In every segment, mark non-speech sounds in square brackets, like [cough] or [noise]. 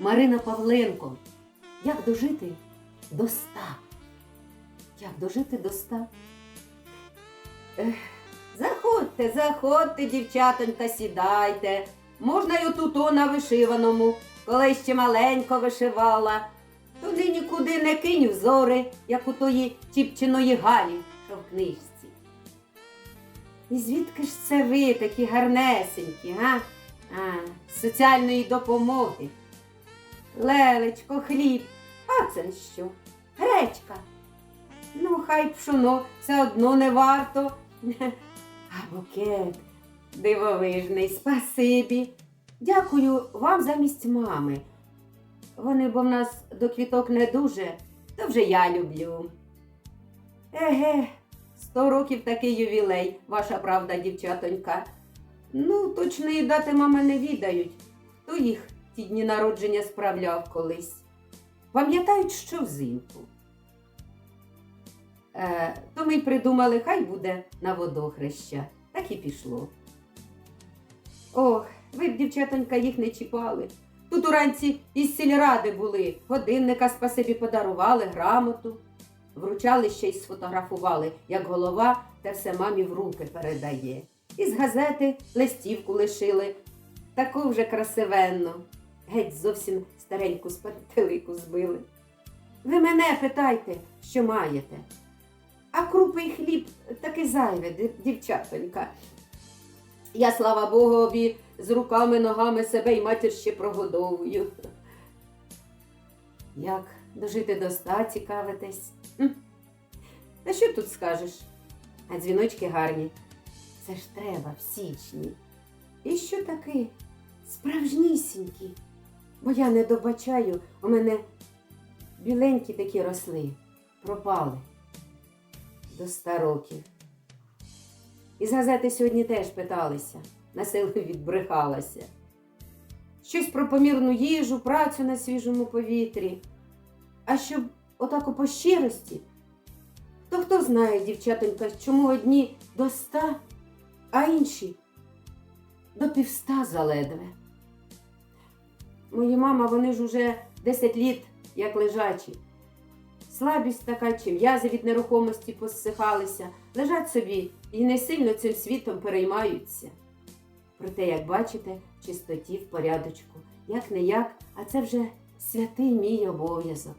Марина Павленко. Як дожити до ста? Як дожити до ста? Ех, заходьте, заходьте, дівчатонька, сідайте. Можна й отуто на вишиваному, коли ще маленько вишивала. Туди нікуди не кинь взори, як у тої тіпчиної Галі, що в книжці. І звідки ж це ви такі гарнесенькі, га? А, соціальної допомоги. Лелечко, хліб, а це що? Гречка. Ну, хай пшоно все одно не варто. [laughs] А букет дивовижний, спасибі. Дякую вам замість мами. Вони бо в нас до квіток не дуже, то вже я люблю. Еге, сто років такий ювілей, ваша правда, дівчатонька. Ну, точної дати мами не відають. Хто їх ті дні народження справляв колись? Пам'ятають, що взимку. Е, то ми й придумали, хай буде на водохреща. Так і пішло. Ох, ви б, дівчатонька, їх не чіпали. Тут уранці із сільради були, годинника спасибі подарували, грамоту. Вручали ще й сфотографували, як голова те все мамі в руки передає. Із газети листівку лишили, таку вже красивенну. Геть зовсім стареньку з збили. Ви мене питайте, що маєте. А крупи й хліб таки зайве, дівчатонька. Я, слава Богові, з руками, ногами себе й матір ще прогодовую. Як дожити до ста цікавитесь? Та що тут скажеш? А дзвіночки гарні. Це ж треба в січні. І що таки? Справжнісінькі. Бо я не добачаю, у мене біленькі такі росли, пропали до ста років. Із газети сьогодні теж питалися, на силу відбрехалася. Щось про помірну їжу, працю на свіжому повітрі. А щоб отако по щирості, то хто знає, дівчатонька, чому одні до ста, а інші до півста заледве. Мої мама, вони ж уже 10 літ, як лежачі. Слабість така, чи м'язи від нерухомості посихалися, лежать собі і не сильно цим світом переймаються. Проте, як бачите, в чистоті, в порядочку, як не як, а це вже святий мій обов'язок.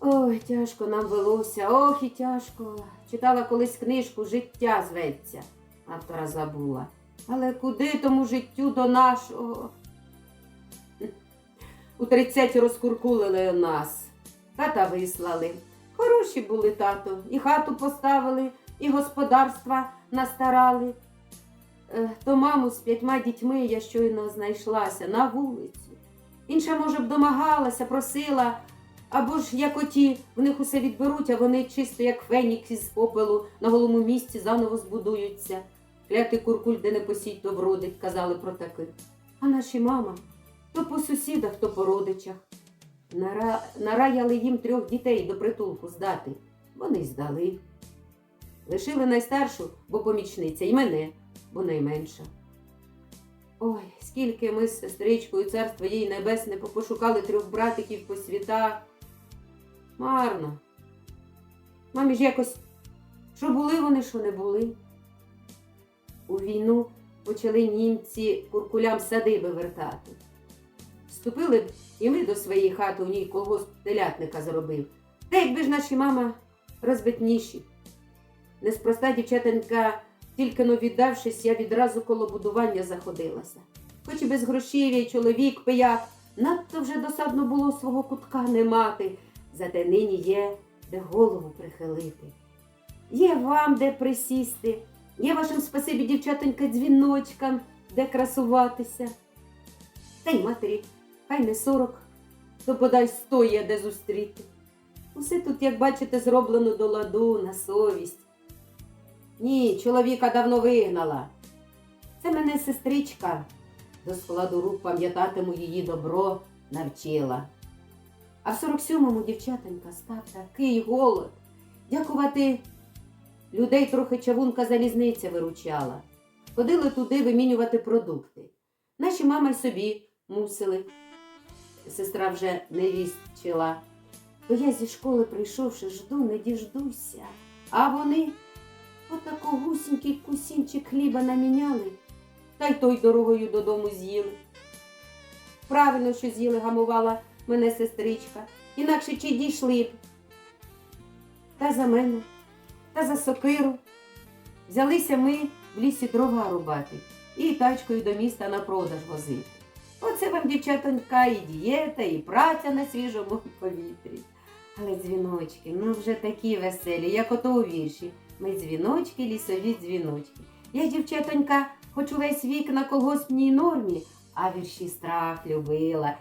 Ой, тяжко нам велося, ох і тяжко. Читала колись книжку Життя зветься, автора забула. Але куди тому життю до нашого? У 30 розкуркулили нас. Тата вислали. Хороші були тато, і хату поставили, і господарства настарали. Е, То маму з п'ятьма дітьми я щойно знайшлася на вулицю. Інша, може, б домагалася, просила, або ж як оті, в них усе відберуть, а вони чисто як фенікс із попелу на голому місці заново збудуються. Клятий куркуль, де не посіть, то вродить, казали про таких. А наші мама то по сусідах, то по родичах. Нара... Нараяли їм трьох дітей до притулку здати. Вони здали. Лишили найстаршу, бо помічниця, і мене, бо найменша. Ой, скільки ми з сестричкою царство їй небесне попошукали трьох братиків по світах. Марно. Мамі ж якось, що були вони, що не були. У війну почали німці куркулям садиби вертати. Вступили б і ми до своєї хати у ній колгосп телятника зробив. Та якби ж наші мама розбитніші. Неспроста дівчатенька, тільки но віддавшись, я відразу коло будування заходилася. Хоч і без грошів, і чоловік пияк, надто вже досадно було свого кутка не мати, зате нині є де голову прихилити. Є вам де присісти, є вашим спасибі, дівчатонька, дзвіночкам, де красуватися. Та й матері, хай не сорок, то подай сто є де зустріти. Усе тут, як бачите, зроблено до ладу, на совість. Ні, чоловіка давно вигнала. Це мене сестричка. До складу рук пам'ятатиму її добро навчила. А в 47-му дівчатонька став такий голод. Дякувати людей трохи чавунка залізниця виручала. Ходили туди вимінювати продукти. Наші мама й собі мусили. Сестра вже невіст вчила. То я зі школи прийшовши, жду, не діждуся. А вони отако гусінький кусінчик хліба наміняли, та й той дорогою додому з'їли. Правильно, що з'їли, гамувала мене сестричка, інакше чи дійшли б. Та за мене, та за сокиру. Взялися ми в лісі дрова рубати і тачкою до міста на продаж возити. Оце вам, дівчатонька, і дієта, і праця на свіжому повітрі. Але дзвіночки, ну вже такі веселі, як ото у вірші. Ми дзвіночки, лісові дзвіночки. Я, дівчатонька, хоч увесь вік на колгоспній нормі, а вірші страх любила.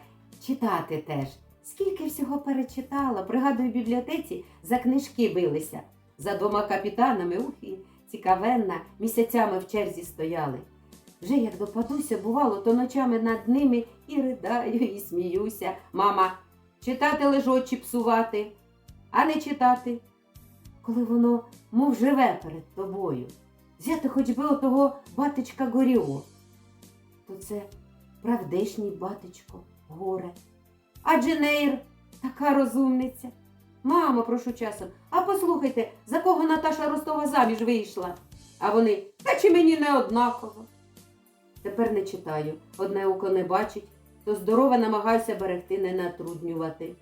Читати теж. Скільки всього перечитала, пригадую, в бібліотеці за книжки билися. За двома капітанами, ух, і цікавенна, місяцями в черзі стояли. Вже як допадуся, бувало, то ночами над ними і ридаю, і сміюся. Мама, читати лежочі псувати, а не читати, коли воно, мов живе перед тобою. Взяти хоч би отого батечка Горіо, то це правдешній батечко, горе. А Дженейр така розумниця. Мамо, прошу часом, а послухайте, за кого Наташа Ростова заміж вийшла? А вони, та чи мені не однаково? Тепер не читаю. Одне око не бачить, то здорове намагаюся берегти, не натруднювати.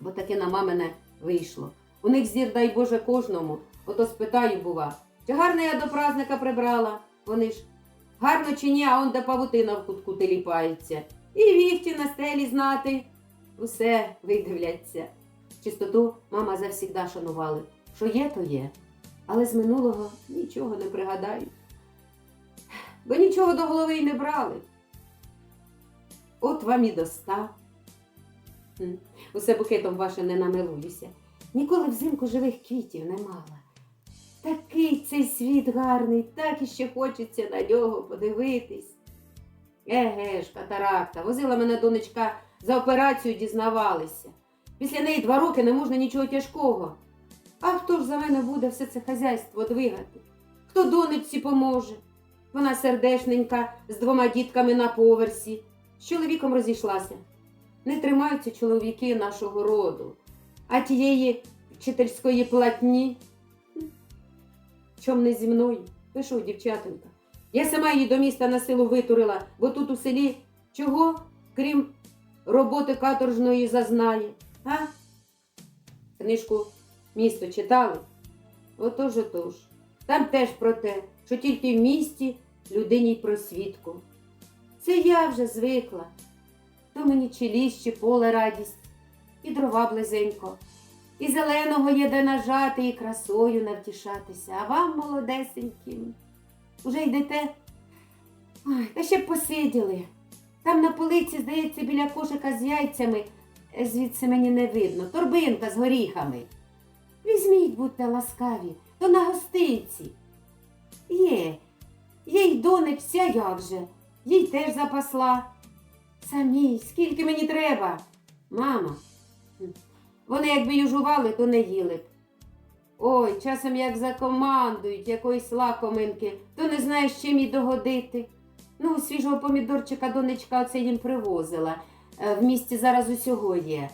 Бо таке на мамине вийшло. У них зір, дай Боже, кожному. Ото спитаю, бува, чи гарно я до празника прибрала? Вони ж гарно чи ні, а он де павутина в кутку теліпається. І віхті на стелі знати. Усе видивляться. Чистоту мама завсігда шанували. Що є, то є. Але з минулого нічого не пригадаю. Бо нічого до голови й не брали. От вам і достав. Усе букетом ваше не намилуюся. Ніколи взимку живих квітів не мала. Такий цей світ гарний, так іще хочеться на нього подивитись. Еге ж, катаракта, возила мене донечка за операцію дізнавалися. Після неї два роки не можна нічого тяжкого. А хто ж за мене буде все це хазяйство двигати? Хто донечці поможе? Вона сердешненька з двома дітками на поверсі. З чоловіком розійшлася. Не тримаються чоловіки нашого роду, а тієї вчительської платні. Чом не зі мною? Пишу, дівчатонька. Я сама її до міста на силу витурила, бо тут у селі чого, крім роботи каторжної, зазнає. А? Книжку місто читали? Отож, отож. Там теж про те, що тільки в місті людині й просвітку. Це я вже звикла. То мені чи ліс, чи поле радість, і дрова близенько, і зеленого є де нажати, і красою навтішатися, а вам, молодесеньким, уже йдете. Ой, та ще б посиділи. Там на полиці, здається, біля кошика з яйцями, е, звідси мені не видно, торбинка з горіхами. Візьміть, будьте ласкаві, то на гостинці. Є, є й донечця як же, їй теж запасла. Самій, скільки мені треба? Мама. Вони якби южували, то не їли б. Ой, часом як закомандують якоїсь лакоминки, то не знаєш, чим їй догодити. Ну, свіжого помідорчика донечка оце їм привозила. Е, В місті зараз усього є.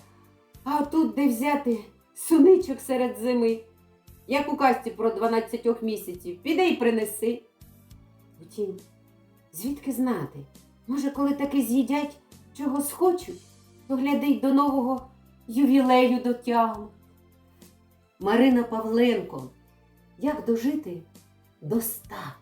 А тут де взяти суничок серед зими. Як у казці про 12 місяців. Піди й принеси. Втім, звідки знати? Може, коли таки з'їдять, чого схочуть, то гляди й до нового ювілею дотягнуть. Марина Павленко. Як дожити до ста?